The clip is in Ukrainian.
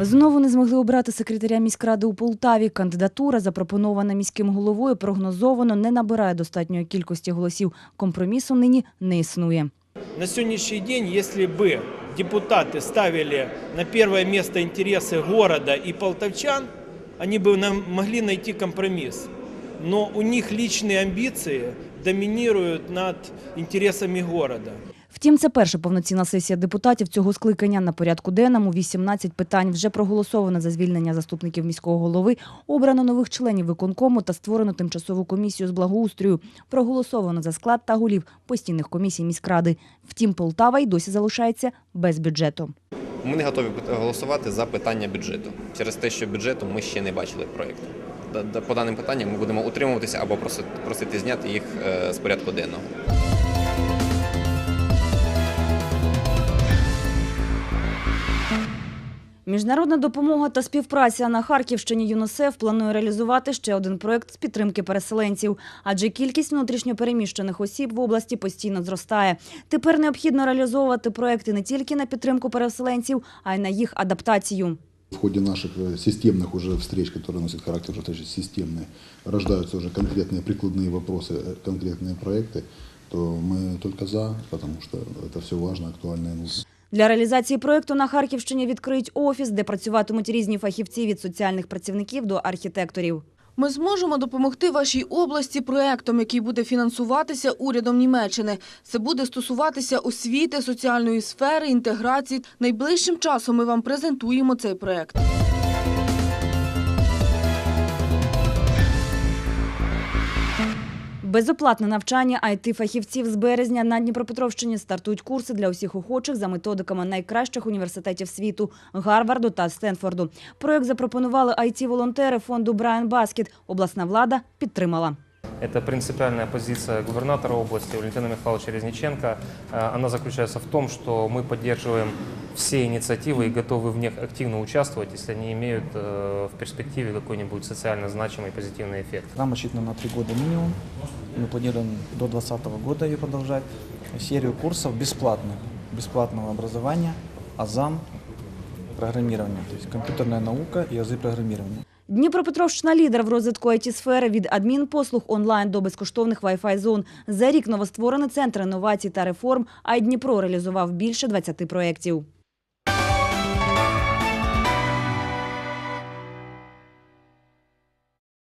Знову не змогли обрати секретаря міськради у Полтаві. Кандидатура, запропонована міським головою, прогнозовано не набирає достатньої кількості голосів. Компромісу нині не існує. На сегодняшний день, если бы депутаты ставили на первое место интересы города и полтавчан, они бы нам могли найти компромисс. Но у них личные амбиции доминируют над интересами города. Втім, це перша повноцінна сесія депутатів цього скликання. На порядку денному 18 питань вже проголосовано за звільнення заступників міського голови, обрано нових членів виконкому та створено тимчасову комісію з благоустрою. Проголосовано за склад та голів постійних комісій міськради. Втім, Полтава й досі залишається без бюджету. Ми не готові голосувати за питання бюджету через те, що бюджету ми ще не бачили проєкту. По даним питанням ми будемо утримуватися або просити зняти їх е, з порядку денного. Міжнародна допомога та співпраця на Харківщині ЮНІСЕФ планує реалізувати ще один проект з підтримки переселенців, адже кількість внутрішньопереміщених осіб в області постійно зростає. Тепер необхідно реалізовувати проекти не тільки на підтримку переселенців, а й на їх адаптацію. В ходе наших э, системных уже встреч, которые носят характер уже тоже системные, рождаются уже конкретные прикладные вопросы, э, конкретные проекты, то мы только за, потому что это все важно, актуально и нужно. Для реалізації проекту на Харківщині відкриють офіс, де працюватимуть різні фахівці від соціальних працівників до архітекторів. Ми зможемо допомогти вашій області проектом, який буде фінансуватися урядом Німеччини. Це буде стосуватися освіти, соціальної сфери, інтеграції. Найближчим часом ми вам презентуємо цей проект. Безоплатне навчання it фахівців з березня на Дніпропетровщині стартують курси для усіх охочих за методиками найкращих університетів світу Гарварду та Стенфорду. Проект запропонували it волонтери фонду Брайан Баскет. Обласна влада підтримала. Это принципиальная позиция губернатора области Валентина Михайловича Резниченко. Э, Она заключается в том, что мы поддерживаем все инициативы и готовы в них активно участвовать, если они имеют э, в перспективе какой-нибудь социально значимый позитивный эффект. Программа рассчитана на три года минимум. Мы планируем до 2020 года ее продолжать. Серию курсов бесплатных, бесплатного образования, азам, программирования, то есть компьютерная наука и азы программирования. Дніпропетровщина лідер в розвитку it сфери від адмінпослуг онлайн до безкоштовних Wi-Fi зон. За рік новостворений центр інновацій та реформ, а Дніпро реалізував більше 20 проєктів.